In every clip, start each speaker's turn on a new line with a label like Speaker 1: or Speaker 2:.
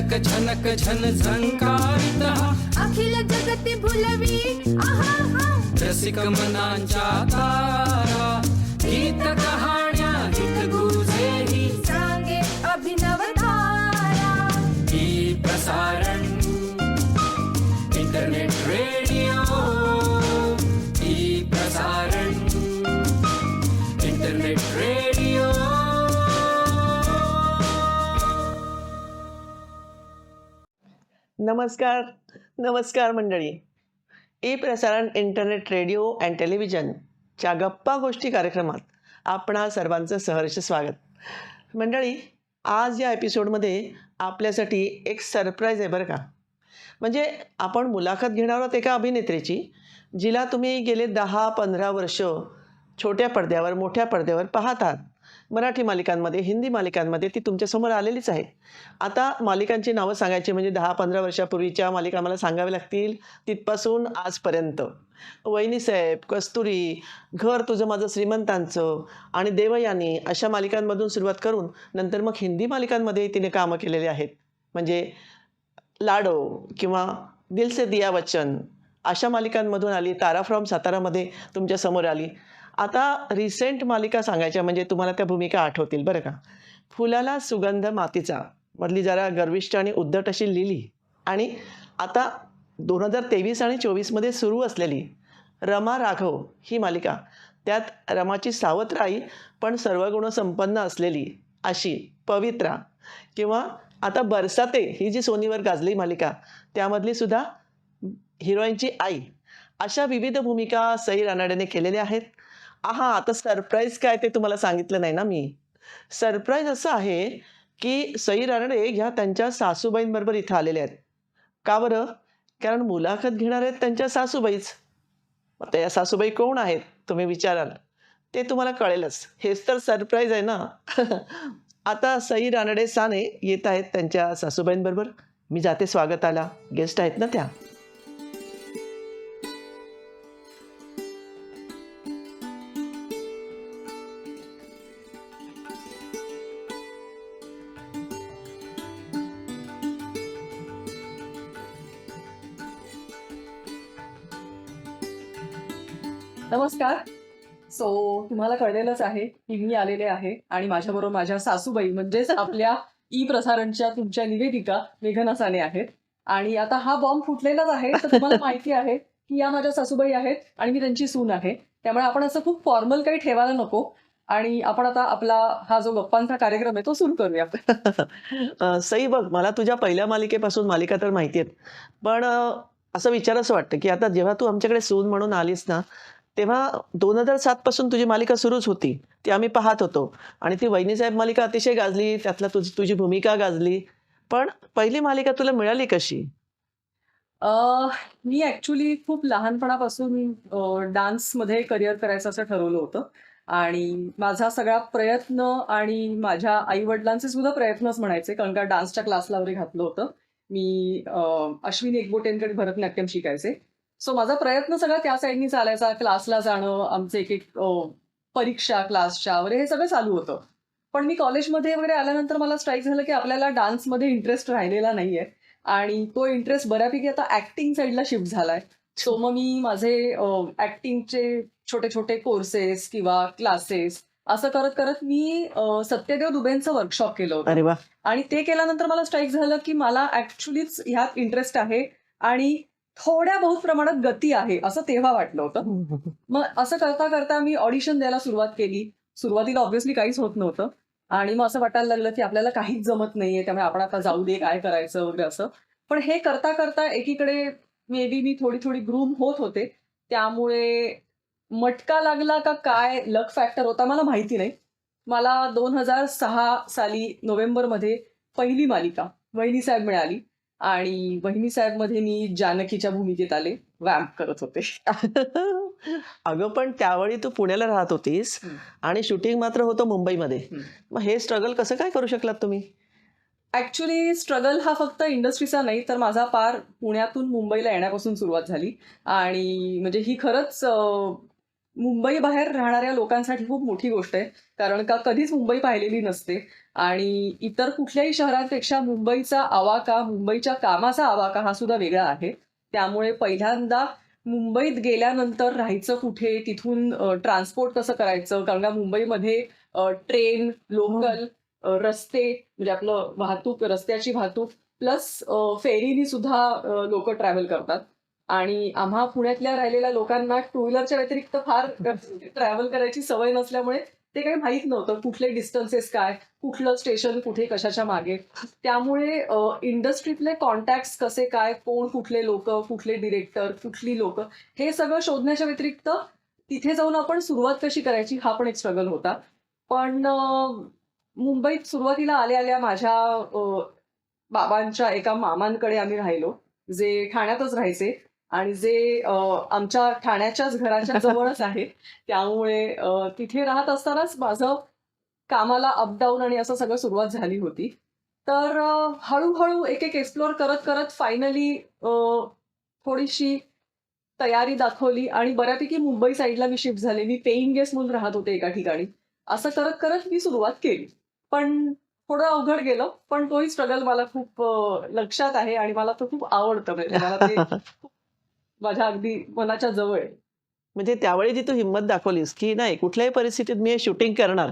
Speaker 1: झनक झनक झन झंकारित
Speaker 2: अखिल जगती भुलवी आहा
Speaker 1: रसिक मनांच्या तारा गीत
Speaker 3: नमस्कार नमस्कार मंडळी. ई प्रसारण इंटरनेट रेडिओ अँड टेलिव्हिजनच्या गप्पा गोष्टी कार्यक्रमात आपणा सर्वांचं सहर्ष स्वागत. मंडळी आज या एपिसोडमध्ये आपल्यासाठी एक सरप्राईज आहे बरं का. म्हणजे आपण मुलाखत घेणार आहोत एका अभिनेत्रीची जिला तुम्ही गेले दहा पंधरा वर्ष छोट्या पडद्यावर मोठ्या पडद्यावर पाहतात. मराठी मालिकांमध्ये हिंदी मालिकांमध्ये ती तुमच्यासमोर आलेलीच आहे. आता मालिकांची नावं सांगायची म्हणजे दहा पंधरा वर्षापूर्वीच्या मालिका मला सांगाव्या लागतील. तिथपासून आजपर्यंत. वहिनीसाहेब कस्तुरी घर तुझं माझं श्रीमंतांचं आणि देवयानी अशा मालिकांमधून सुरुवात करून नंतर मग हिंदी मालिकांमध्ये तिने कामं केलेली आहेत. म्हणजे लाडो किंवा दिल से दिया वचन अशा मालिकांमधून आली तारा फ्रॉम सातारामध्ये तुमच्यासमोर आली. आता रिसेंट मालिका सांगायच्या म्हणजे तुम्हाला त्या भूमिका आठवतील बरं का? फुलाला सुगंध मातीचा मधली जरा गर्विष्ठ आणि उद्धट अशी लिली. आणि आता दोन हजार तेवीस आणि चोवीसमध्ये सुरू असलेली रमा राघव ही मालिका त्यात रमाची सावत्र आई पण सर्व गुणसंपन्न असलेली अशी पवित्रा किंवा आता बरसाते ही जी सोनीवर गाजली मालिका त्यामधली सुद्धा हिरोईनची आई अशा विविध भूमिका सई रानाड्याने केलेल्या आहेत. आहा आता सरप्राईज काय ते तुम्हाला सांगितलं नाही ना मी. सरप्राईज असं आहे की सई रानडे ह्या त्यांच्या सासूबाईंबरोबर इथं आलेल्या आहेत. का बरं? कारण मुलाखत घेणार आहेत त्यांच्या सासूबाईच. आता या सासूबाई कोण आहेत? तुम्ही विचाराल. ते तुम्हाला कळेलच. हेच तर सरप्राईज आहे ना. आता सई रानडे साने येत आहेत त्यांच्या सासूबाईंबरोबर. मी जाते स्वागताला. गेस्ट आहेत ना त्या?
Speaker 4: नमस्कार. सो तुम्हाला कळलेलंच आहे की मी आलेले आहे आणि माझ्याबरोबर माझ्या सासूबाई म्हणजेच आपल्या ई प्रसारणच्या तुमच्या निवेदिका मेघना साने आहेत. आणि आता हा बॉम्ब फुटलेलाच आहे तर तुम्हाला माहिती आहे की या माझ्या सासूबाई आहेत आणि मी त्यांची सून आहे. त्यामुळे आपण असं खूप फॉर्मल काही ठेवायला नको आणि आपण आता आपला हा जो गप्पांचा कार्यक्रम आहे तो सुरू करूया.
Speaker 3: सई बघ मला तुझ्या पहिल्या मालिकेपासून मालिका तर माहिती आहेत. पण असं विचारावं वाटतं की आता जेव्हा तू आमच्याकडे सून म्हणून आलीस ना तेव्हा दोन हजार सातपासून तुझी मालिका सुरूच होती. ती आम्ही पाहत होतो. आणि ती वहिनीसाहेब मालिका अतिशय गाजली त्यातला तुझी तुझी भूमिका गाजली. पण पहिली मालिका तुला मिळाली कशी?
Speaker 4: मी ऍक्च्युली खूप लहानपणापासून डान्समध्ये करिअर करायचं असं ठरवलं होतं. आणि माझा सगळा प्रयत्न आणि माझ्या आई वडिलांचे सुद्धा प्रयत्नच म्हणायचे कारण का डान्सच्या क्लासला वगैरे घातलं होतं. मी अश्विनी एकबोटेंकडे भरतनाट्यम शिकायचे. सो माझा प्रयत्न सगळा त्या साईडनी चालायचा क्लासला जाणं आमचे एक एक परीक्षा क्लासच्या वगैरे हे सगळं चालू होतं. पण मी कॉलेजमध्ये वगैरे आल्यानंतर मला स्ट्राईक झालं की आपल्याला डान्समध्ये इंटरेस्ट राहिलेला नाहीये. आणि तो इंटरेस्ट बऱ्यापैकी आता ऍक्टिंग साईडला शिफ्ट झालाय. सो मग मी माझे ऍक्टिंगचे छोटे छोटे कोर्सेस किंवा क्लासेस असं करत करत मी सत्यदेव दुबेंचं वर्कशॉप केलं होतं. आणि ते केल्यानंतर मला स्ट्राईक झालं की मला ऍक्च्युलीच ह्यात इंटरेस्ट आहे. आणि थोड्या बहुत प्रमाणात गती आहे असं तेव्हा वाटलं होतं. मग असं करता करता मी ऑडिशन द्यायला सुरुवात केली. सुरुवातीला ऑब्व्हियसली काहीच होत नव्हतं. आणि मग असं वाटायला लागलं की आपल्याला काहीच जमत नाहीये त्यामुळे आपण आता जाऊ दे काय करायचं वगैरे असं. पण हे करता करता एकीकडे मे बी मी थोडी थोडी ग्रूम होत होते. त्यामुळे मटका लागला का काय लक फॅक्टर होता मला माहिती नाही. मला दोन हजार सहा साली नोव्हेंबरमध्ये पहिली मालिका वहिनी साहेब मिळाली. आणि वहिनी साहेबमध्ये मी जानकीच्या भूमिकेत आले वॅम्प करत होते
Speaker 3: अगं पण त्यावेळी तू पुण्याला राहत होतीस. आणि शूटिंग मात्र होतं मुंबईमध्ये. मग हे स्ट्रगल कसं काय करू शकलात तुम्ही
Speaker 4: ऍक्च्युली स्ट्रगल हा फक्त इंडस्ट्रीचा नाही तर माझा पार पुण्यातून मुंबईला येण्यापासून सुरुवात झाली आणि म्हणजे ही खरंच मुंबई बाहेर राहणाऱ्या लोकांसाठी खूप मोठी गोष्ट आहे. कारण का कधीच मुंबई पाहिलेली नसते. आणि इतर कुठल्याही शहरांपेक्षा मुंबईचा आवाका मुंबईच्या कामाचा आवाका हा सुद्धा वेगळा आहे. त्यामुळे पहिल्यांदा मुंबईत गेल्यानंतर राहायचं कुठे तिथून ट्रान्सपोर्ट कसं करायचं? कारण का मुंबईमध्ये ट्रेन लोकल रस्ते म्हणजे आपलं वाहतूक रस्त्याची वाहतूक प्लस फेरीनी सुद्धा लोक ट्रॅव्हल करतात. आणि आम्हा पुण्यातल्या राहिलेल्या लोकांना टू व्हीलरच्या व्यतिरिक्त फार ट्रॅव्हल करायची सवय नसल्यामुळे ते काही माहीत नव्हतं कुठले डिस्टन्सेस काय कुठलं स्टेशन कुठे कशाच्या मागे. त्यामुळे इंडस्ट्रीतले कॉन्टॅक्ट कसे काय कोण कुठले लोक कुठले डिरेक्टर कुठली लोक हे सगळं शोधण्याच्या व्यतिरिक्त तिथे जाऊन आपण सुरुवात कशी करायची हा पण एक स्ट्रगल होता. पण मुंबईत सुरुवातीला आल्या आल्या माझ्या बाबांच्या एका मामांकडे आम्ही राहिलो जे ठाण्यातच राहायचे. आणि जे आमच्या ठाण्याच्याच घराच्या जवळच आहे त्यामुळे तिथे राहत असतानाच माझं कामाला अपडाऊन आणि असं सगळं सुरुवात झाली होती. तर हळूहळू एक एक एक्सप्लोअर करत करत फायनली थोडीशी तयारी दाखवली आणि बऱ्यापैकी मुंबई साईडला मी शिफ्ट झाले. मी पेईंग गेस्ट म्हणून राहत होते एका ठिकाणी. असं करत करत मी सुरुवात केली. पण थोडं अवघड गेलं पण तोही स्ट्रगल मला खूप लक्षात आहे आणि मला तो खूप आवडतं. म्हणजे मला ते खूप माझ्या अगदी मनाच्या जवळ आहे.
Speaker 3: म्हणजे त्यावेळी जी तू हिंमत दाखवलीस की नाही कुठल्याही परिस्थितीत मी हे शूटिंग करणार.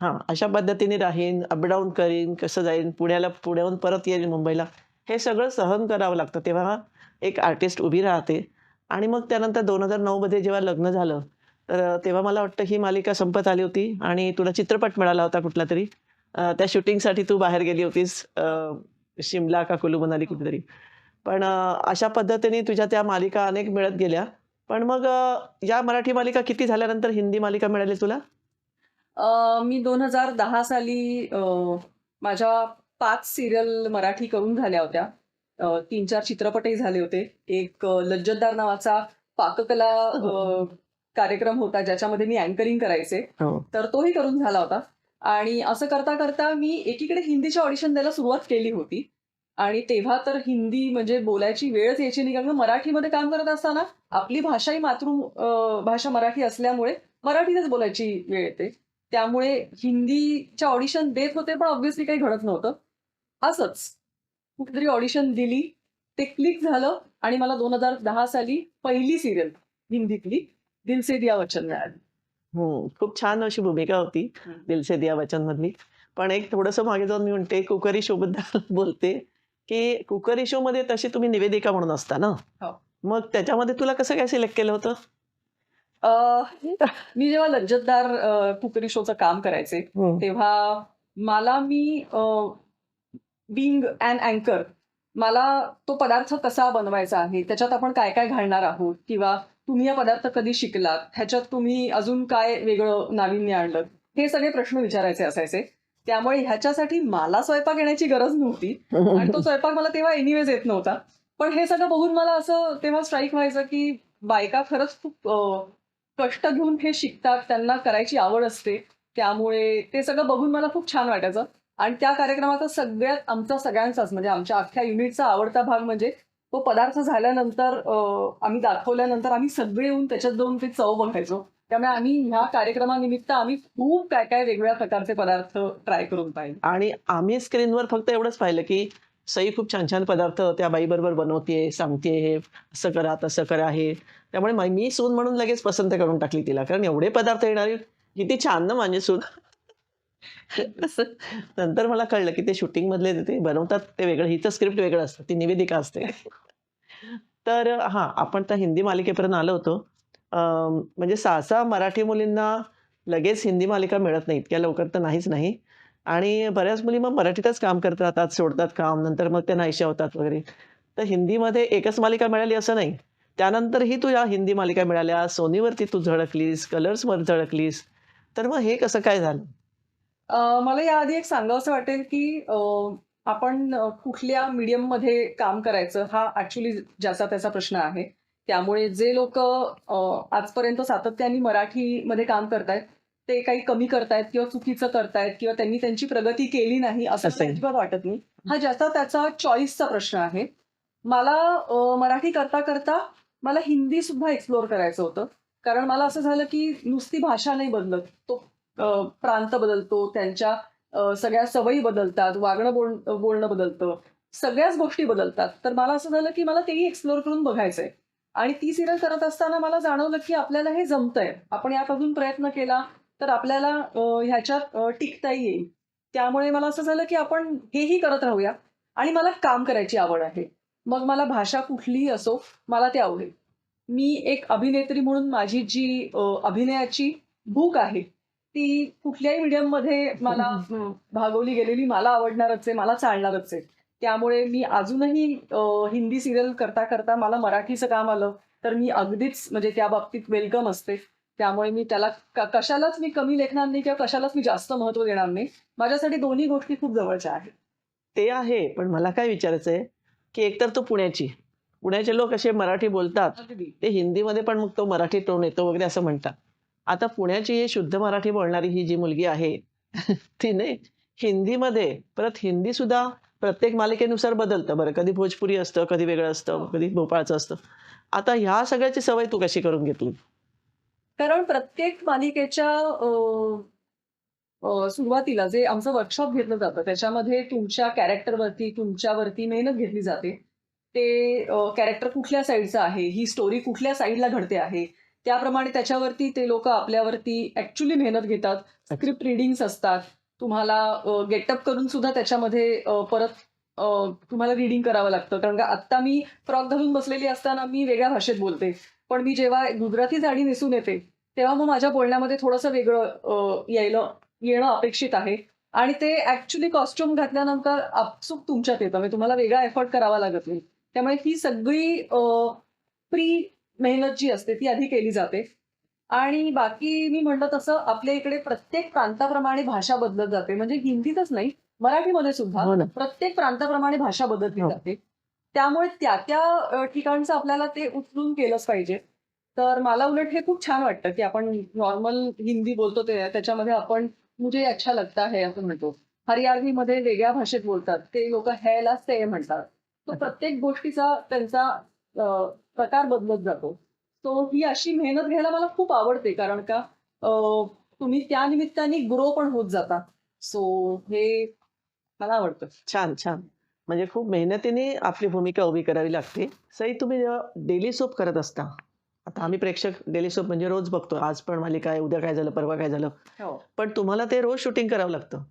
Speaker 3: हा. अशा पद्धतीने राहीन अपडाऊन करीन कसं जाईन पुण्याला पुण्याहून परत येईन मुंबईला. हे सगळं सहन करावं लागतं. तेव्हा एक आर्टिस्ट उभी राहते. आणि मग त्यानंतर दोन हजार नऊमध्ये जेव्हा लग्न झालं तर तेव्हा मला वाटतं ही मालिका संपत आली होती आणि तुला चित्रपट मिळाला होता कुठला तरी. त्या शूटिंगसाठी तू बाहेर गेली होतीस शिमला का कुलू मनाली कुठेतरी. पण अशा पद्धतीने तुझ्या त्या मालिका अनेक मिळत गेल्या. पण मग या मराठी मालिका किती झाल्यानंतर हिंदी मालिका मिळाली तुला?
Speaker 4: मी दोन हजार दहा साली माझ्या पाच सिरियल मराठी करून झाल्या होत्या. तीन चार चित्रपटही झाले होते. एक लज्जतदार नावाचा पाककला कार्यक्रम होता ज्याच्यामध्ये मी अँकरिंग करायचे.
Speaker 3: हो.
Speaker 4: तर तोही करून झाला होता. आणि असं करता करता मी एकीकडे हिंदीचे ऑडिशन द्यायला सुरुवात केली होती. आणि तेव्हा तर हिंदी म्हणजे बोलायची वेळच यायची नाही. कारण मराठीमध्ये काम करत असताना आपली भाषा ही मातृ भाषा मराठी असल्यामुळे मराठीतच बोलायची वेळ येते. त्यामुळे हिंदीच्या ऑडिशन देत होते पण ऑब्व्हियसली काही घडत नव्हतं. असंच. कुठेतरी ऑडिशन दिली ते क्लिक झालं आणि मला दोन हजार दहा साली पहिली सिरियल हिंदीतली दिल से दिया वचन मिळाली.
Speaker 3: हम्म, खूप छान अशी भूमिका होती
Speaker 4: हम्म.
Speaker 3: दिल से दिया वचन मधली. पण एक थोडंसं मागे जाऊन मी म्हणते कुकरी शो बद्दल बोलते. की कुकरी शो मध्ये तशी तुम्ही निवेदिका म्हणून असता ना?
Speaker 4: हो.
Speaker 3: मग त्याच्यामध्ये तुला कसं काय सिलेक्ट केलं होतं?
Speaker 4: मी जेव्हा लज्जतदार कुकरी शोचं काम करायचे तेव्हा मला मी बिंग अँड अँकर मला तो पदार्थ कसा बनवायचा आहे त्याच्यात आपण काय काय घालणार आहोत किंवा तुम्ही हा पदार्थ कधी शिकलात ह्याच्यात तुम्ही अजून काय वेगळं नाविन्य आणलं हे सगळे प्रश्न विचारायचे असायचे. त्यामुळे ह्याच्यासाठी मला स्वयंपाक येण्याची गरज नव्हती. आणि तो स्वयंपाक मला तेव्हा एनिवेज येत नव्हता. पण हे सगळं बघून मला असं तेव्हा स्ट्राईक व्हायचं की बायका खरंच खूप कष्ट घेऊन हे शिकतात त्यांना करायची आवड असते. त्यामुळे ते सगळं बघून मला खूप छान वाटायचं. आणि त्या कार्यक्रमाचा सगळ्यात आमचा सगळ्यांचाच म्हणजे आमच्या अख्ख्या युनिटचा आवडता भाग म्हणजे तो पदार्थ झाल्यानंतर आम्ही दाखवल्यानंतर आम्ही सगळे येऊन त्याच्यात जाऊन ते चव बघायचो. त्यामुळे आम्ही ह्या कार्यक्रमानिमित्त आम्ही खूप काय काय वेगवेगळ्या प्रकारचे पदार्थ ट्राय करून पाहिले.
Speaker 3: आणि आम्ही स्क्रीनवर फक्त एवढंच पाहिलं की सई खूप छान छान पदार्थ त्या बाईबरोबर बनवते सांगते हे असं करा तसं करा हे. त्यामुळे मा- सून म्हणून लगेच पसंत करून टाकली तिला कारण एवढे पदार्थ येणारे किती छान ना माझे सून. नंतर मला कळलं की ते शूटिंग मधले ते बनवतात ते वेगळं हिचं स्क्रिप्ट वेगळं असतं ती निवेदिका असते. तर हां आपण त्या हिंदी मालिकेपर्यंत आलो होतो. म्हणजे सहसा मराठी मुलींना लगेच हिंदी मालिका मिळत नाही इतक्या लवकर तर नाहीच नाही. आणि बऱ्याच मुली मग मराठीतच काम करत राहतात सोडतात काम नंतर मग त्या नाहीशा होतात वगैरे. तर हिंदीमध्ये एकच मालिका मिळाली असं नाही. त्यानंतरही तू या हिंदी मालिका मिळाल्या सोनीवरती तू झळकलीस कलर्सवर झळकलीस. तर मग हे कसं काय झालं?
Speaker 4: मला याआधी एक सांगावंसं वाटेल की आपण कुठल्या मीडियममध्ये काम करायचं हा ऍक्च्युली ज्याचा त्याचा प्रश्न आहे. त्यामुळे जे लोक आजपर्यंत सातत्याने मराठीमध्ये काम करतायत ते काही कमी करतायत किंवा चुकीचं करतायत किंवा त्यांनी त्यांची प्रगती केली नाही असं. अजिबात वाटत नाही. हा ज्याचा त्याचा चॉईसचा प्रश्न आहे. मला मराठी करता करता मला हिंदी सुद्धा एक्सप्लोअर करायचं होतं. कारण मला असं झालं की नुसती भाषा नाही बदलत. तो प्रांत बदलतो त्यांच्या सगळ्या सवयी बदलतात वागणं बोल बोलणं बदलतं सगळ्याच गोष्टी बदलतात. तर मला असं झालं की मला तेही एक्सप्लोअर करून बघायचंय. आणि ती सिरियल करत असताना मला जाणवलं की आपल्याला हे जमतंय. आपण यात अजून प्रयत्न केला तर आपल्याला ह्याच्यात टिकता येईल. त्यामुळे मला असं झालं की आपण हेही करत राहूया. आणि मला काम करायची आवड आहे. मग मला भाषा कुठलीही असो मला ते आवडेल. मी एक अभिनेत्री म्हणून माझी जी अभिनयाची भूक आहे ती कुठल्याही medium मध्ये मला भागवली गेलेली मला आवडणारच आहे मला चालणारच आहे. त्यामुळे मी अजूनही हिंदी सिरियल करता करता मला मराठीचं काम आलं. तर मी अगदीच म्हणजे त्या बाबतीत वेलकम असते. त्यामुळे मी त्याला कशालाच मी कमी लेखणार नाही किंवा कशालाच मी जास्त महत्त्व देणार नाही. माझ्यासाठी दोन्ही गोष्टी खूप जवळच्या आहेत.
Speaker 3: ते आहे पण मला काय विचारायचं आहे की एकतर तो पुण्याची. पुण्याचे लोक असे मराठी बोलतात. ते हिंदीमध्ये पण मग तो मराठी टोन येतो वगैरे असं म्हणतात. आता पुण्याची ही शुद्ध मराठी बोलणारी ही जी मुलगी आहे तिने हिंदीमध्ये. परत हिंदी सुद्धा प्रत्येक मालिकेनुसार बदलतं. बरं कधी भोजपुरी असतं कधी वेगळं असतं कधी भोपाळचं असतं. आता ह्या सगळ्याची सवय तू कशी करून घेतली?
Speaker 4: कारण प्रत्येक मालिकेच्या सुरुवातीला जे आमचं वर्कशॉप घेतलं जातं त्याच्यामध्ये तुमच्या कॅरेक्टरवरती तुमच्यावरती मेहनत घेतली जाते. ते कॅरेक्टर कुठल्या साईडचं आहे ही स्टोरी कुठल्या साईडला घडते आहे त्याप्रमाणे त्याच्यावरती ते लोक आपल्यावरती ऍक्च्युली मेहनत घेतात. स्क्रिप्ट रिडिंग्स असतात. तुम्हाला गेटअप करून सुद्धा त्याच्यामध्ये परत तुम्हाला रिडिंग करावं लागतं. कारण का आत्ता मी फ्रॉक घालून बसलेली असताना मी वेगळ्या भाषेत बोलते. पण मी जेव्हा गुजराती साडी नेसून येते तेव्हा मग माझ्या बोलण्यामध्ये थोडंसं वेगळं यायला येणं अपेक्षित आहे. आणि ते ऍक्च्युली कॉस्ट्युम घातल्यानंतर आपसूक तुमच्यात येतं. म्हणजे तुम्हाला वेगळा एफर्ट करावा लागत नाही. त्यामुळे ही सगळी प्री मेहनत जी असते ती आधी केली जाते. आणि बाकी मी म्हणलं तसं आपल्या इकडे प्रत्येक प्रांताप्रमाणे भाषा बदलत जाते. म्हणजे हिंदीतच नाही मराठीमध्ये सुद्धा
Speaker 3: हो
Speaker 4: प्रत्येक प्रांताप्रमाणे भाषा बदलली
Speaker 3: हो.
Speaker 4: जाते. त्यामुळे त्या त्या ठिकाणचं आपल्याला ते उचलून केलंच पाहिजे. तर मला उलट हे खूप छान वाटतं की आपण नॉर्मल हिंदी बोलतो ते त्याच्यामध्ये आपण मुझे अच्छा लगता है असं म्हणतो. हरियाणवीमध्ये वेगळ्या भाषेत बोलतात. ते लोक हैला से म्हणतात. तो प्रत्येक गोष्टीचा त्यांचा प्रकार बदलत जातो. सो ही अशी मेहनत घ्यायला मला खूप आवडते कारण का तुम्ही त्या निमित्ताने ग्रो पण होत जाता. सो हे मला आवडतं.
Speaker 3: छान छान. म्हणजे खूप मेहनतीने आपली भूमिका उभी करावी लागते. सई तुम्ही जेव्हा डेली सोप करत असता आता आम्ही प्रेक्षक डेली सोप म्हणजे रोज बघतो. आज पण मालिका आहे उद्या काय झालं परवा काय झालं.
Speaker 4: हो.
Speaker 3: पण तुम्हाला ते रोज शूटिंग करावं लागतं.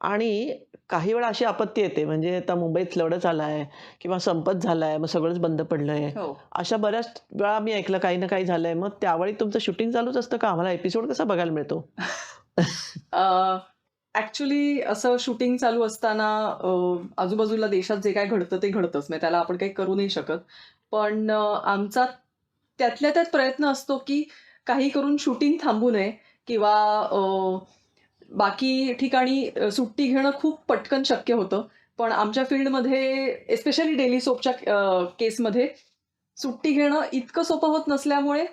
Speaker 3: आणि काही वेळा अशी आपत्ती येते. म्हणजे आता मुंबईत फ्लडच आला आहे किंवा संपत झाला आहे मग सगळंच बंद पडलं आहे
Speaker 4: हो.
Speaker 3: अशा बऱ्याच वेळा मी ऐकलं काही ना काही झालंय. मग त्यावेळी तुमचं शूटिंग चालूच असतं का? आम्हाला एपिसोड कसा बघायला मिळतो?
Speaker 4: ऍक्च्युली असं शूटिंग चालू असताना आजूबाजूला देशात जे काय घडतं ते घडतंच म्हणजे त्याला आपण काही करू नाही शकत. पण आमचा त्यातल्या त्यात प्रयत्न असतो की काही करून शूटिंग थांबू नये किंवा बाकी ठिकाणी सुट्टी घेणं खूप पटकन शक्य होतं. पण आमच्या फील्डमध्ये एस्पेशली डेली सोपच्या केसमध्ये सुट्टी घेणं इतकं सोपं होत नसल्यामुळे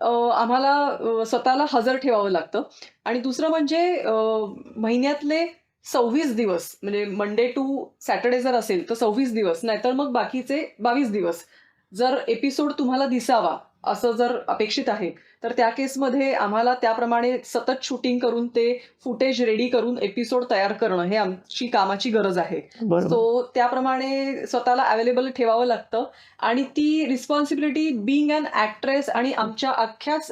Speaker 4: आम्हाला स्वतःला हजर ठेवावं लागतं. आणि दुसरं म्हणजे महिन्यातले सव्वीस दिवस म्हणजे मंडे टू सॅटर्डे जर असेल तर सव्वीस दिवस नाहीतर मग बाकीचे बावीस दिवस. जर एपिसोड तुम्हाला दिसावा असं जर अपेक्षित आहे तर त्या केसमध्ये आम्हाला त्याप्रमाणे सतत शूटिंग करून ते फुटेज रेडी करून एपिसोड तयार करणं हे आमची कामाची गरज आहे. सो त्याप्रमाणे स्वतःला अवेलेबल ठेवावं लागतं आणि ती रिस्पॉन्सिबिलिटी बिंग अन ऍक्ट्रेस आणि आमच्या अख्ख्याच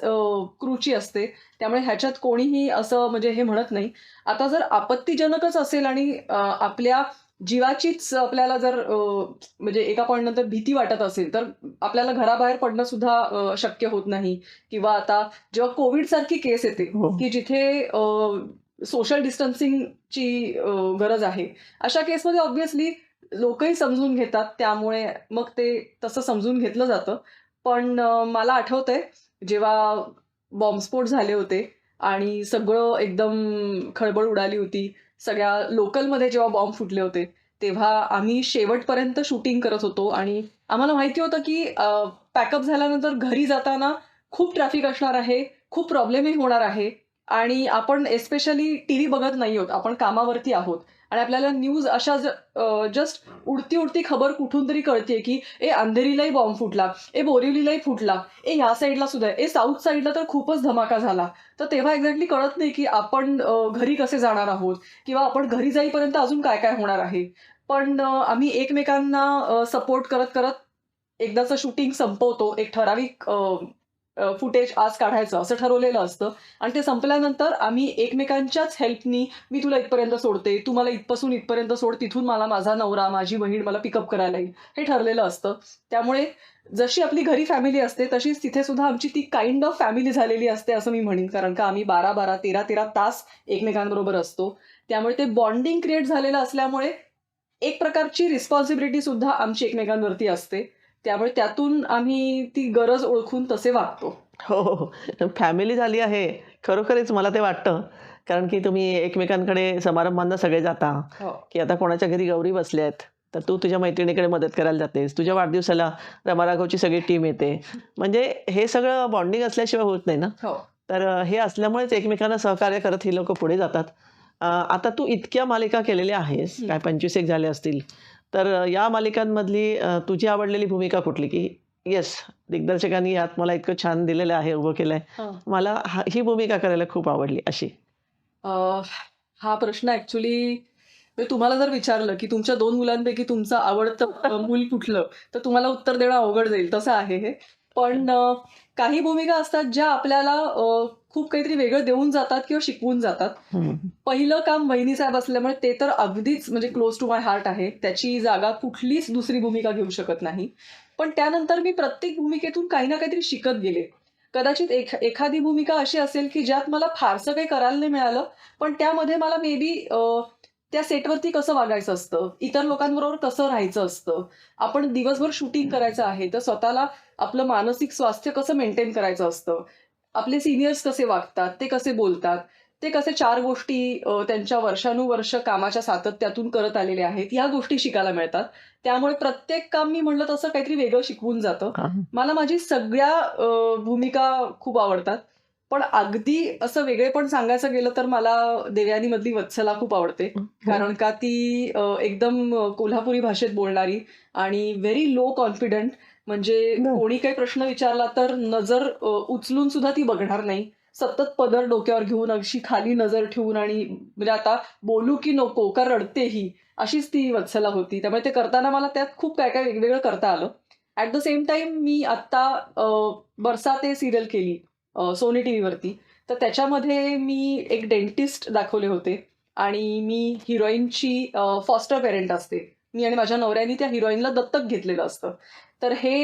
Speaker 4: क्रूची असते. त्यामुळे ह्याच्यात कोणीही असं म्हणजे हे म्हणत नाही. आता जर आपत्तीजनकच असेल आणि आपल्या जीवाचीच आपल्याला जर म्हणजे एका पॉईंट नंतर भीती वाटत असेल तर आपल्याला घराबाहेर पडणं सुद्धा शक्य होत नाही. किंवा आता जेव्हा कोविड सारखी केस येते
Speaker 3: हो.
Speaker 4: की जिथे सोशल डिस्टन्सिंगची गरज आहे. अशा केसमध्ये ऑब्व्हियसली लोकही समजून घेतात त्यामुळे मग ते तसं समजून घेतलं जातं. पण मला आठवतंय जेव्हा बॉम्बस्फोट झाले होते आणि सगळं एकदम खळबळ उडाली होती सगळ्या लोकलमध्ये जेव्हा बॉम्ब फुटले होते तेव्हा आम्ही शेवटपर्यंत शूटिंग करत होतो. आणि आम्हाला माहिती होतं की पॅकअप झाल्यानंतर घरी जाताना खूप ट्रॅफिक असणार आहे खूप प्रॉब्लेमही होणार आहे. आणि आपण एस्पेशली टी व्ही बघत नाही आहोत आपण कामावरती आहोत. आणि आपल्याला न्यूज अशा जस्ट उडती उडती खबर कुठून तरी कळते की ए अंधेरीलाही बॉम्ब फुटला ए बोरिवलीलाही फुटला ए ह्या साईडला सुद्धा ए साऊथ साईडला तर खूपच धमाका झाला. तर तेव्हा एक्झॅक्टली कळत नाही की आपण घरी कसे जाणार आहोत किंवा आपण घरी जाईपर्यंत अजून काय काय होणार आहे. पण आम्ही एकमेकांना सपोर्ट करत करत एकदाचं शूटिंग संपवतो एक ठराविक फुटेज आज काढायचं असं ठरवलेलं असतं. आणि ते संपल्यानंतर आम्ही एकमेकांच्याच हेल्पनी मी तुला इथपर्यंत सोडते तू मला इथपासून इथपर्यंत सोड तिथून मला माझा नवरा माझी बहीण मला पिकअप करायला येईल. हे ठरलेलं असतं. त्यामुळे जशी आपली घरी फॅमिली असते तशीच तिथे सुद्धा आमची ती काइंड ऑफ फॅमिली झालेली असते असं मी म्हणेन. कारण का आम्ही बारा बारा तेरा तेरा तास एकमेकांबरोबर असतो. त्यामुळे ते बॉन्डिंग क्रिएट झालेलं असल्यामुळे एक प्रकारची रिस्पॉन्सिबिलिटी सुद्धा आमची एकमेकांवरती असते. त्यामुळे त्यातून आम्ही ती गरज ओळखून तसे वागतो.
Speaker 3: हो हो हो. फॅमिली झाली आहे. खरोखरीच मला ते वाटतं. कारण की तुम्ही एकमेकांकडे समारंभांना सगळे जाता. की आता कोणाच्या घरी गौरी बसल्या आहेत तर तू तुझ्या मैत्रिणीकडे मदत करायला जातेस. तुझ्या वाढदिवसाला रमाराघवची सगळी टीम येते. म्हणजे हे सगळं बॉन्डिंग असल्याशिवाय होत नाही ना?
Speaker 4: हो.
Speaker 3: तर हे असल्यामुळेच एकमेकांना सहकार्य करत ही लोक पुढे जातात. आता तू इतक्या मालिका केलेल्या आहेस.
Speaker 4: हं.
Speaker 3: काय पंचवीस एक झाले असतील. तर या मालिकांमधली तुझी आवडलेली भूमिका कुठली? की येस दिग्दर्शकांनी यात मला इतकं छान दिलेलं आहे उभं केलं आहे
Speaker 4: हा.
Speaker 3: मला हा- भूमिका करायला खूप आवडली अशी.
Speaker 4: हा प्रश्न ऍक्च्युली तुम्हाला जर विचारलं की तुमच्या दोन मुलांपैकी तुमचं आवडतं मूल कुठलं तर तुम्हाला उत्तर देणं अवघड जाईल. तसं आहे हे. पण काही भूमिका असतात ज्या आपल्याला खूप काहीतरी वेगळं देऊन जातात किंवा शिकवून जातात. पहिलं काम वहिनी साहेब असल्यामुळे ते तर अगदीच म्हणजे क्लोज टू माय हार्ट आहे. त्याची जागा कुठलीच दुसरी भूमिका घेऊ शकत नाही. पण त्यानंतर मी प्रत्येक भूमिकेतून काही ना काहीतरी शिकत गेले. कदाचित एख एखादी भूमिका अशी असेल की ज्यात मला फारसं काही करायला नाही मिळालं पण त्यामध्ये मला मे बी त्या सेटवरती कसं वागायचं असतं? इतर लोकांबरोबर कसं राहायचं असतं? आपण दिवसभर शूटिंग करायचं आहे तर स्वतःला आपलं मानसिक स्वास्थ्य कसं मेंटेन करायचं असतं? आपले सिनियर्स कसे वागतात? ते कसे बोलतात? ते कसे चार गोष्टी त्यांच्या वर्षानुवर्ष कामाच्या सातत्यातून करत आलेले आहेत ह्या गोष्टी शिकायला मिळतात. त्यामुळे प्रत्येक काम मी म्हणलं तसं काहीतरी वेगळं शिकवून जातं.
Speaker 3: हा.
Speaker 4: मला माझी सगळ्या भूमिका खूप आवडतात. पण अगदी असं वेगळेपण सांगायचं गेलं तर मला देवयानी मधली वत्सला खूप आवडते. कारण का ती एकदम कोल्हापुरी भाषेत बोलणारी आणि व्हेरी लो कॉन्फिडंट म्हणजे. कोणी काही प्रश्न विचारला तर नजर उचलून सुद्धा ती बघणार नाही. सतत पदर डोक्यावर घेऊन अशी खाली नजर ठेवून आणि म्हणजे आता बोलू की नको का रडते ही अशीच ती वत्सला होती. त्यामुळे ते करताना मला त्यात खूप काय काय वेगवेगळं करता आलं. ऍट द सेम टाइम मी आत्ता बरसाते सिरियल केली सोनी टी व्हीवरती तर त्याच्यामध्ये मी एक डेंटिस्ट दाखवले होते आणि मी हिरोईनची फॉस्टर पेरेंट असते. मी आणि माझ्या नवऱ्याने त्या हिरोईनला दत्तक घेतलेलं असतं. तर हे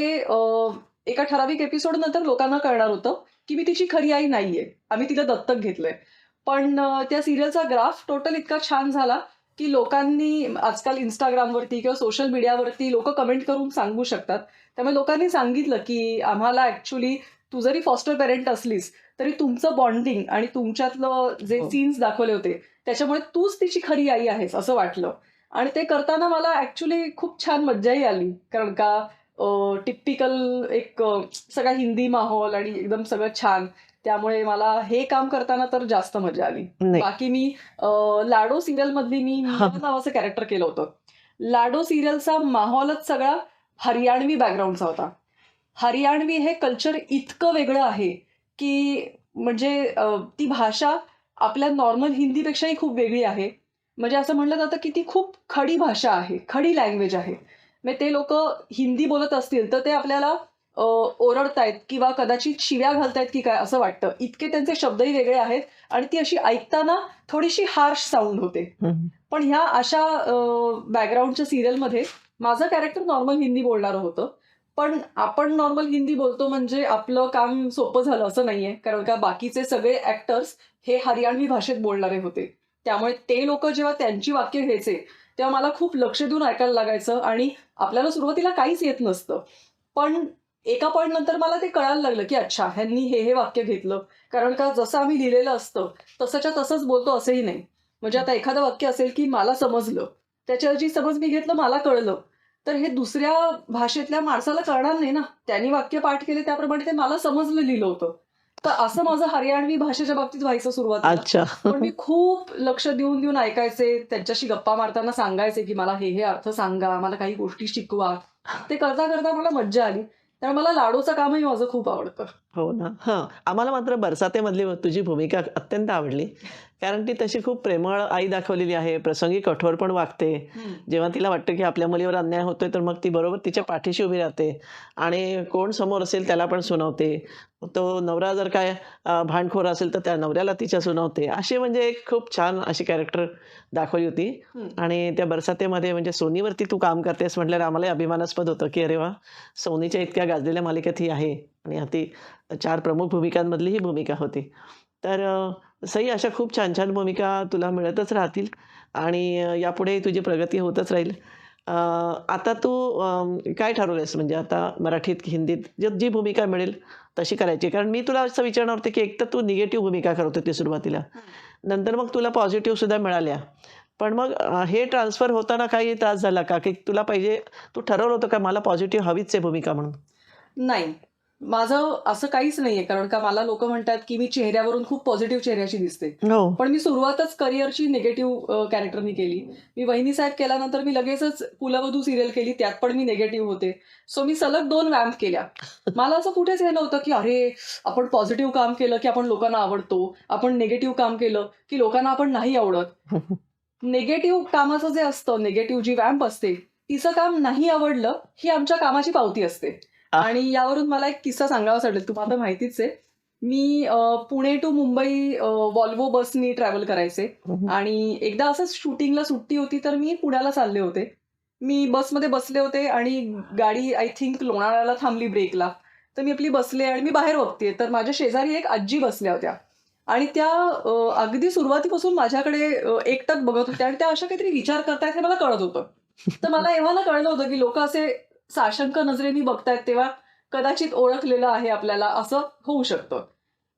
Speaker 4: एका ठराविक एपिसोड नंतर लोकांना कळणार होतं की मी तिची खरी आई नाहीये. आम्ही तिला दत्तक घेतलंय. पण त्या सिरियलचा ग्राफ टोटल इतका छान झाला की लोकांनी आजकाल इंस्टाग्रामवरती किंवा सोशल मीडियावरती लोक कमेंट करून सांगू शकतात. त्यामुळे लोकांनी सांगितलं की आम्हाला ऍक्च्युली तू जरी फॉस्टर पेरेंट असलीस तरी तुमचं बॉन्डिंग आणि तुमच्यातलं जे
Speaker 3: हो.
Speaker 4: सीन्स दाखवले होते त्याच्यामुळे तूच तिची खरी आई आहेस असं वाटलं. आणि ते करताना मला ऍक्च्युली खूप छान मज्जाही आली. कारण का? टिपिकल एक सगळा हिंदी माहोल आणि एकदम सगळं छान. त्यामुळे मला हे काम करताना तर जास्त मजा आली. बाकी मी लाडो सिरियल मधली मी नावाचं कॅरेक्टर केलं होतं. लाडो सिरियलचा माहोलच सगळा हरियाणवी बॅकग्राऊंडचा होता. हरियाणवी हे कल्चर इतकं वेगळं आहे की म्हणजे ती भाषा आपल्या नॉर्मल हिंदीपेक्षाही खूप वेगळी आहे. म्हणजे असं म्हणलं जातं की ती खूप खडी भाषा आहे खडी लँग्वेज आहे. म्हणजे ते लोक हिंदी बोलत असतील तर ते आपल्याला ओरडतायत किंवा कदाचित शिव्या घालतायत की काय असं वाटतं. इतके त्यांचे शब्दही वेगळे आहेत आणि ती अशी ऐकताना थोडीशी हार्श साऊंड होते. पण ह्या अशा बॅकग्राऊंडच्या सिरियलमध्ये माझं कॅरेक्टर नॉर्मल हिंदी बोलणारं होतं. पण आपण नॉर्मल हिंदी बोलतो म्हणजे आपलं काम सोपं झालं असं नाहीये. कारण का बाकीचे सगळे ऍक्टर्स हे हरियाणवी भाषेत बोलणारे होते. त्यामुळे ते लोक जेव्हा त्यांची वाक्य घ्यायचे तेव्हा मला खूप लक्ष देऊन ऐकायला लागायचं आणि आपल्याला सुरुवातीला काहीच येत नसतं. पण एका पॉईंट नंतर मला ते कळायला लागलं की अच्छा ह्यांनी हे हे वाक्य घेतलं. कारण का जसं आम्ही लिहिलेलं असतं तसंच्या तसंच बोलतो असंही नाही. म्हणजे आता एखादं वाक्य असेल की मला समजलं त्याच्याऐवजी समज मी घेतलं मला कळलं. तर हे दुसऱ्या भाषेतल्या माणसाला कळणार नाही ना. त्यांनी वाक्य पाठ केले त्याप्रमाणे ते मला समजलं लिहिलं होतं. तर असं माझं हरियाणवी भाषेच्या बाबतीत व्हायचं सुरुवात
Speaker 3: अच्छा.
Speaker 4: पण मी खूप लक्ष देऊन देऊन ऐकायचे त्यांच्याशी गप्पा मारताना सांगायचे की मला हे हे अर्थ सांगा मला काही गोष्टी शिकवा. ते करता करता मला मज्जा आली. त्यामुळे मला लाडूचं कामही माझं खूप आवडतं.
Speaker 3: हो ना. हां. आम्हाला मात्र बरसातेमधली तुझी भूमिका अत्यंत आवडली. कारण ती तशी खूप प्रेमळ आई दाखवलेली आहे प्रसंगी कठोर पण वागते. जेव्हा तिला वाटतं की आपल्या मुलीवर अन्याय होतोय तर मग ती बरोबर तिच्या पाठीशी उभी राहते. आणि कोण समोर असेल त्याला पण सुनावते. तो नवरा जर काय भांडखोर असेल तर त्या नवऱ्याला तिच्या सुनावते. अशी म्हणजे एक खूप छान अशी कॅरेक्टर दाखवली होती. आणि त्या बरसातेमध्ये म्हणजे सोनीवरती तू काम करतेस म्हटल्यावर आम्हाला अभिमानास्पद होतं की अरे वा सोनीच्या इतक्या गाजलेल्या मालिकेत ही आहे. आणि ती चार प्रमुख भूमिकांमधली ही भूमिका होती. तर सई अशा खूप छान छान भूमिका तुला मिळतच राहतील आणि यापुढे तुझी प्रगती होतच राहील. आता तू काय ठरवलंयस? म्हणजे आता मराठीत हिंदीत जी जी भूमिका मिळेल तशी करायची. कारण मी तुला असं विचारणार होते की एक तर तू निगेटिव्ह भूमिका करत होती सुरुवातीला. नंतर मग तुला पॉझिटिव्ह सुद्धा मिळाल्या. पण मग हे ट्रान्सफर होताना काही त्रास झाला का? की तुला पाहिजे तू ठरवलं होतं का मला पॉझिटिव्ह हवीच आहे भूमिका म्हणून?
Speaker 4: नाही. माझं असं काहीच नाहीये कारण का मला लोक म्हणतात की मी चेहऱ्यावरून खूप पॉझिटिव्ह चेहऱ्याची दिसते.
Speaker 3: हो.
Speaker 4: पण मी सुरुवातच करिअरची निगेटिव्ह कॅरेक्टरनी केली. मी वहिनी साहेब केल्यानंतर मी लगेचच पुलवधू सिरियल केली त्यात पण मी निगेटिव्ह होते. सो मी सलग दोन वॅम्प केल्या. मला असं कुठेच हे नव्हतं की अरे आपण पॉझिटिव्ह काम केलं की आपण लोकांना आवडतो आपण निगेटिव्ह काम केलं की लोकांना आपण नाही आवडत. निगेटिव्ह कामाचं जे असतं निगेटिव्ह जी वॅम्प असते तिचं काम नाही आवडलं ही आमच्या कामाची पावती असते. आणि यावरून मला एक किस्सा सांगावा वाटेल तुम्हाला तर माहितीच आहे. मी पुणे टू मुंबई वॉल्वो बसनी ट्रॅव्हल करायचे. आणि एकदा असंच शूटिंगला सुट्टी होती तर मी पुण्याला चालले होते. मी बसमध्ये बसले होते आणि गाडी आय थिंक लोणावळ्याला थांबली ब्रेकला तर मी आपली बसले आणि मी बाहेर बघते तर माझ्या शेजारी एक आजी बसल्या होत्या. आणि त्या अगदी सुरुवातीपासून माझ्याकडे एकटक बघत होत्या. आणि त्या अशा काहीतरी विचार करतायत हे मला कळत होतं. तर मला एव्हा ना कळलं होतं की लोक असे साशंक नजरेने बघतायत तेव्हा कदाचित ओळखलेलं आहे आपल्याला असं होऊ शकतं.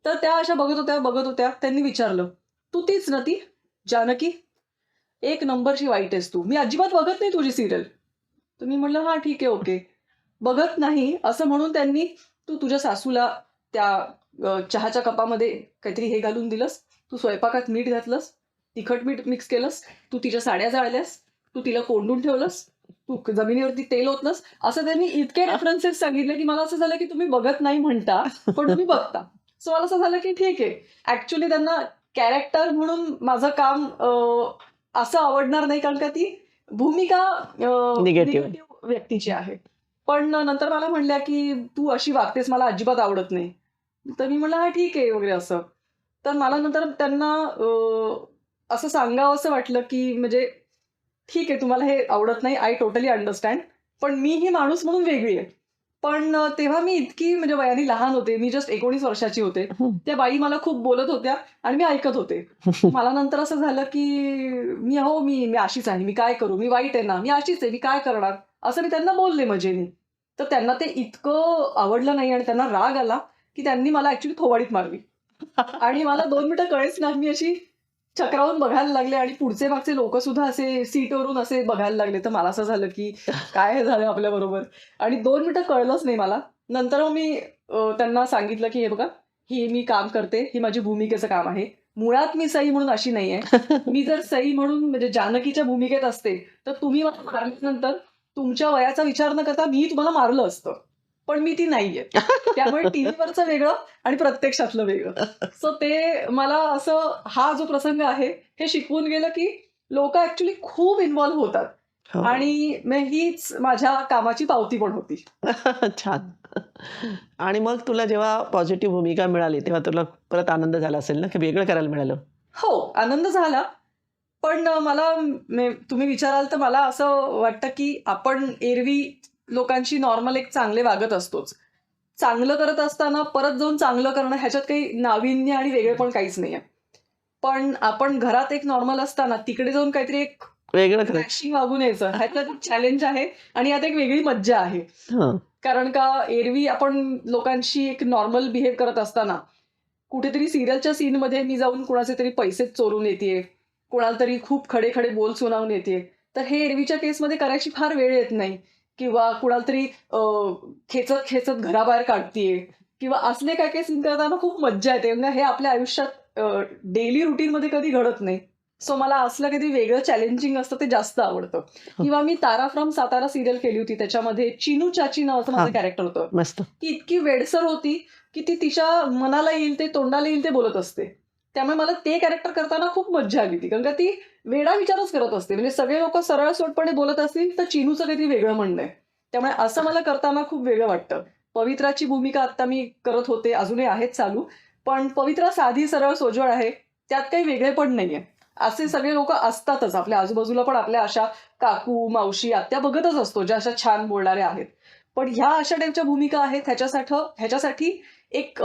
Speaker 4: तर त्या अशा बघत होत्या बघत होत्या त्यांनी विचारलं तू तीच ना ती जानकी? एक नंबरची वाईट आहेस तू. मी अजिबात बघत नाही तुझी सिरियल तुम्ही म्हटलं हा ठीक आहे ओके. बघत नाही असं म्हणून त्यांनी तू तुझ्या सासूला त्या चहाच्या कपामध्ये काहीतरी हे घालून दिलंस. तू स्वयंपाकात मीठ घातलंस. तिखट मीठ मिक्स केलंस. तू तिच्या साड्या जाळल्यास. तू तिला कोंडून ठेवलंस. तू जमिनीवरती तेल होतलंस असं त्यांनी इतके रेफरन्सेस सांगितले की मला असं झालं की तुम्ही बघत नाही म्हणता पण तुम्ही बघता. सो मला असं झालं की ठीक आहे. ऍक्च्युली त्यांना कॅरेक्टर म्हणून माझं काम असं आवडणार नाही कारण का ती भूमिका
Speaker 3: negative.
Speaker 4: व्यक्तीची आहे. पण नंतर मला म्हणल्या की तू अशी वागतेस मला अजिबात आवडत नाही. तर मी म्हणलं हा ठीक आहे वगैरे असं. तर मला नंतर त्यांना असं सांगावं असं वाटलं की म्हणजे ठीक आहे तुम्हाला हे आवडत नाही आय टोटली अंडरस्टँड पण मी ही माणूस म्हणून वेगळी आहे. पण तेव्हा मी इतकी म्हणजे वयाने लहान होते मी जस्ट एकोणीस वर्षाची होते. त्या बाई मला खूप बोलत होत्या आणि मी ऐकत होते. मला नंतर असं झालं की मी हो मी मी अशीच आहे मी काय करू? मी वाईट आहे ना? मी अशीच आहे मी काय करणार? असं मी त्यांना बोलले मजेने. तर त्यांना ते इतकं आवडलं नाही आणि त्यांना राग आला की त्यांनी मला ऍक्च्युली थोवाडीत मारली. आणि मला दोन मिनिटं कळेच ना मी अशी चक्रावून बघायला लागले आणि पुढचे मागचे लोक सुद्धा असे सीटवरून असे बघायला लागले. तर मला असं झालं की काय हे झालं आपल्या बरोबर? आणि दोन मिनिटं कळलंच नाही मला. नंतर मग मी त्यांना सांगितलं की हे बघा ही मी काम करते. ही माझी भूमिकेचं काम आहे. मुळात मी सई म्हणून अशी नाहीये मी जर सई म्हणून म्हणजे जानकीच्या भूमिकेत असते तर तुम्ही मला मारल्यानंतर तुमच्या वयाचा विचार न करता मी तुम्हाला मारलं असतं. पण मी ती नाहीये. त्यामुळे टीव्हीवरचं वेगळं आणि प्रत्यक्षातलं वेगळं. सो ते मला असं हा जो प्रसंग आहे हे शिकवून गेलं की लोक ऍक्च्युली खूप इन्व्हॉल्व्ह होतात.
Speaker 3: हो.
Speaker 4: आणि हीच माझ्या कामाची पावती पण होती.
Speaker 3: छान. आणि मग तुला जेव्हा पॉझिटिव्ह भूमिका मिळाली तेव्हा तुला परत आनंद झाला असेल ना? की वेगळं करायला मिळालं?
Speaker 4: हो आनंद झाला. पण मला तुम्ही विचाराल तर मला असं वाटतं की आपण एरवी लोकांशी नॉर्मल एक चांगले वागत असतोच. चांगलं करत असताना परत जाऊन चांगलं करणं ह्याच्यात काही नाविन्य आणि वेगळेपण काहीच नाही आहे पण आपण घरात एक नॉर्मल असताना तिकडे जाऊन काहीतरी एक
Speaker 3: वेगळं
Speaker 4: क्रॅशिंग वागून यायचं. ह्याच्यात एक चॅलेंज आहे आणि यात एक वेगळी मज्जा आहे. कारण का एरवी आपण लोकांशी एक नॉर्मल बिहेव करत असताना कुठेतरी सिरियलच्या सीनमध्ये मी जाऊन कुणाचे तरी पैसे चोरून येते कोणाला तरी खूप खडे खडे बोल सुनावून येते तर हे एरवीच्या केसमध्ये करायची फार वेळ येत नाही. किंवा कुणाला तरी खेचत खेचत घराबाहेर काढतीये. किंवा असले काय काय सीन करताना खूप मज्जा येते. म्हणजे हे आपल्या आयुष्यात डेली रुटीनमध्ये कधी घडत नाही. सो मला असलं कधी वेगळं चॅलेंजिंग असतं ते जास्त आवडतं. किंवा मी तारा फ्रॉम सातारा सिरियल केली होती. त्याच्यामध्ये चिनू चाची नावाचं माझं. कॅरेक्टर होतं. ती इतकी वेडसर होती की ती तिच्या मनाला येईल ते तोंडाला येईल ते बोलत असते. त्यामुळे मला ते कॅरेक्टर करताना खूप मज्जा आली ती कारण का ती वेडा विचारच करत असते. म्हणजे सगळे लोक सरळ सोटपणे बोलत असतील तर चिनूचं काहीतरी वेगळं म्हणणं आहे. त्यामुळे असं मला करताना खूप वेगळं वाटतं. पवित्राची भूमिका आता मी करत होते. अजूनही आहेत चालू. पण पवित्रा साधी सरळ सोजवळ आहे. त्यात काही वेगळेपण नाहीये. असे सगळे लोक असतातच. आपल्या आजूबाजूला पण आपल्या अशा काकू मावशी आत्या बघतच असतो ज्या अशा छान बोलणाऱ्या आहेत. पण ह्या अशा टाईपच्या भूमिका आहेत. ह्याच्यासाठी ह्याच्यासाठी एक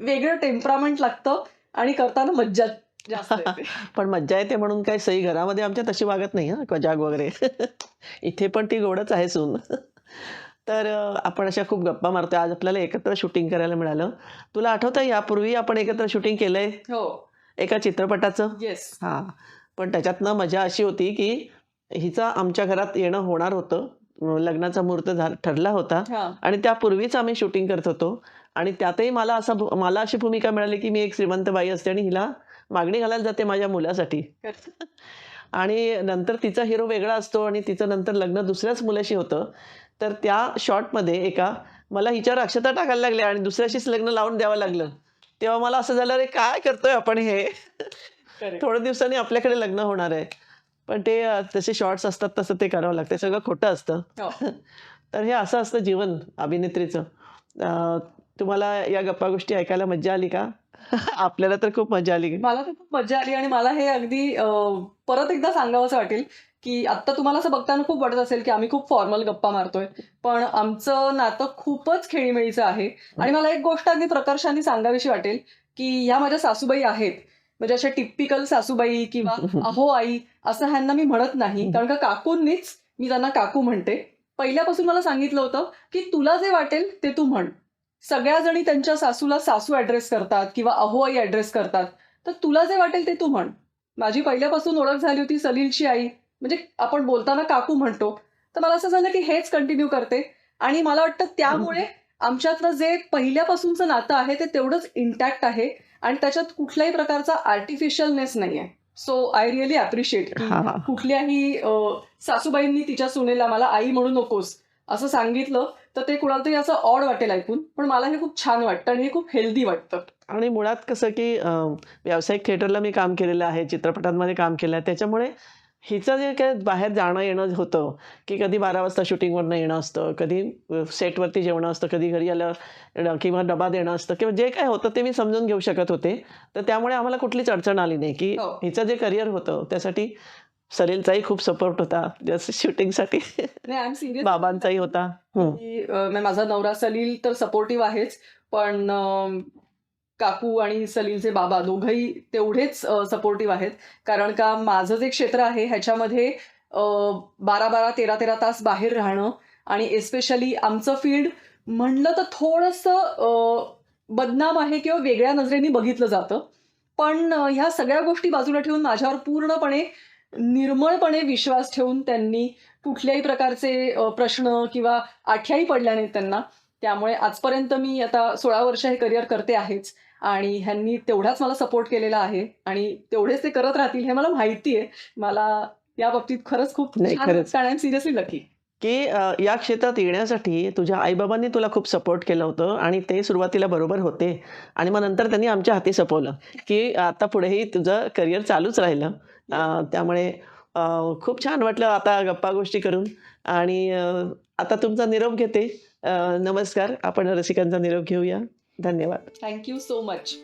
Speaker 4: वेगळं टेम्परामेंट लागतं. आणि करताना मज्जा.
Speaker 3: पण मज्जा येते म्हणून काय सई घरामध्ये आमच्या तशी वागत नाही हा कजाग वगैरे. इथे पण ती गोडच आहे सून. तर आपण अशा खूप गप्पा मारतोय. आज आपल्याला एकत्र शूटिंग करायला मिळालं. तुला आठवतं यापूर्वी आपण एकत्र शूटिंग केलंय?
Speaker 4: हो.
Speaker 3: एका चित्रपटाचं?
Speaker 4: येस
Speaker 3: हां. पण त्याच्यातनं मजा अशी होती की हिचा आमच्या घरात येणं होणार होतं. लग्नाचा मुहूर्त ठरला होता. आणि त्यापूर्वीच आम्ही शूटिंग करत होतो. आणि त्यातही मला असा मला अशी भूमिका मिळाली की मी एक श्रीमंत बाई असते आणि हिला मागणी घालायला जाते माझ्या मुलासाठी. आणि नंतर तिचा हिरो वेगळा असतो आणि तिचं नंतर लग्न दुसऱ्याच मुलाशी होतं. तर त्या शॉर्टमध्ये एका मला हिच्यावर अक्षता टाकायला लागल्या आणि दुसऱ्याशीच लग्न लावून द्यावं लागलं. तेव्हा मला असं झालं अरे काय करतोय आपण हे. थोड्या दिवसांनी आपल्याकडे लग्न होणार आहे. पण ते तसे शॉर्ट्स असतात तसं ते करावं लागतं. सगळं खोटं असतं.
Speaker 4: हो.
Speaker 3: तर हे असं असतं जीवन अभिनेत्रीचं. तुम्हाला या गप्पा गोष्टी ऐकायला मज्जा आली का? आपल्याला तर खूप मजा आली.
Speaker 4: मला तर खूप मजा आली आणि मला हे अगदी परत एकदा सांगावंसं वाटेल की आत्ता तुम्हाला असं बघताना खूप वाटत असेल की आम्ही खूप फॉर्मल गप्पा मारतोय. पण आमचं नातं खूपच खेळीमेळीचं आहे. आणि मला एक गोष्ट अगदी प्रकर्षाने सांगावीशी वाटेल की ह्या माझ्या सासूबाई आहेत. म्हणजे अशा टिपिकल सासूबाई किंवा अहो आई असं ह्यांना मी म्हणत नाही. कारण का काकूंनीच मी त्यांना काकू म्हणते. पहिल्यापासून मला सांगितलं होतं की तुला जे वाटेल ते तू म्हण. सगळ्या जणी त्यांच्या सासूला सासू ऍड्रेस करतात किंवा अहो आई ऍड्रेस करतात. तर तुला जे वाटेल ते तू म्हण. माझी पहिल्यापासून ओळख झाली होती सलीलची आई. म्हणजे आपण बोलताना काकू म्हणतो. तर मला असं झालं की हेच कंटिन्यू करते. आणि मला वाटतं त्यामुळे आमच्यातलं जे पहिल्यापासूनचं नातं आहे ते तेवढंच इंटॅक्ट आहे. आणि त्याच्यात कुठल्याही प्रकारचा आर्टिफिशियलनेस नाही आहे सो आय रिअली अप्रिशिएट. कुठल्याही सासूबाईंनी तिच्या सुनेला मला आई म्हणू नकोस. असं सांगितलं तर ते कुणाला तरी असं ऑड वाटेल ऐकून. पण मला हे खूप छान वाटतं आणि हे खूप हेल्दी वाटतं.
Speaker 3: आणि मुळात कसं की व्यावसायिक थिएटरला मी काम केलेलं आहे चित्रपटांमध्ये काम केलं आहे. त्याच्यामुळे हिचं जे काय बाहेर जाणं येणं होतं की कधी बारा वाजता शूटिंगवरनं येणं असतं कधी सेटवरती जेवणं असतं कधी घरी आलं किंवा डबा देणं असतं किंवा जे काय होतं ते मी समजून घेऊ शकत होते. तर त्यामुळे आम्हाला कुठलीच अडचण आली नाही की
Speaker 4: हो.
Speaker 3: हिचं जे करिअर होतं त्यासाठी सलीलचाही खूप सपोर्ट होता जसं शूटिंगसाठी बाबांचाही होता.
Speaker 4: म्हणजे माझा नवरा सलील तर सपोर्टिव्ह आहेच पण काकू आणि सलीलचे बाबा दोघंही तेवढेच सपोर्टिव्ह आहेत. कारण का माझं जे क्षेत्र आहे ह्याच्यामध्ये बारा बारा तेरा तेरा तास बाहेर राहणं आणि एस्पेशली आमचं फील्ड म्हणलं तर थोडंसं बदनाम आहे किंवा वेगळ्या नजरेने बघितलं जातं. पण ह्या सगळ्या गोष्टी बाजूला ठेवून माझ्यावर पूर्णपणे निर्मळपणे विश्वास ठेवून त्यांनी कुठल्याही प्रकारचे प्रश्न किंवा आठ्याही पडल्या नाहीत त्यांना. त्यामुळे आजपर्यंत मी आता सोळा वर्ष हे करिअर करते आहेच आणि ह्यांनी तेवढाच मला सपोर्ट केलेला आहे आणि तेवढेच ते करत राहतील हे मला माहिती आहे. मला या बाबतीत खरंच खूप
Speaker 3: नाही,
Speaker 4: छान
Speaker 3: खरंच.
Speaker 4: कारण सिरियसली लकी
Speaker 3: की या क्षेत्रात येण्यासाठी तुझ्या आईबाबांनी तुला खूप सपोर्ट केलं होतं आणि ते सुरुवातीला बरोबर होते. आणि मग नंतर त्यांनी आमच्या हाती सोपवलं की आता पुढेही तुझं करिअर चालूच राहिलं. त्यामुळे खूप छान वाटलं आता गप्पा गोष्टी करून. आणि आता तुमचा निरोप घेते. नमस्कार. आपण रसिकांचा निरोप घेऊया. धन्यवाद.
Speaker 4: Thank you so much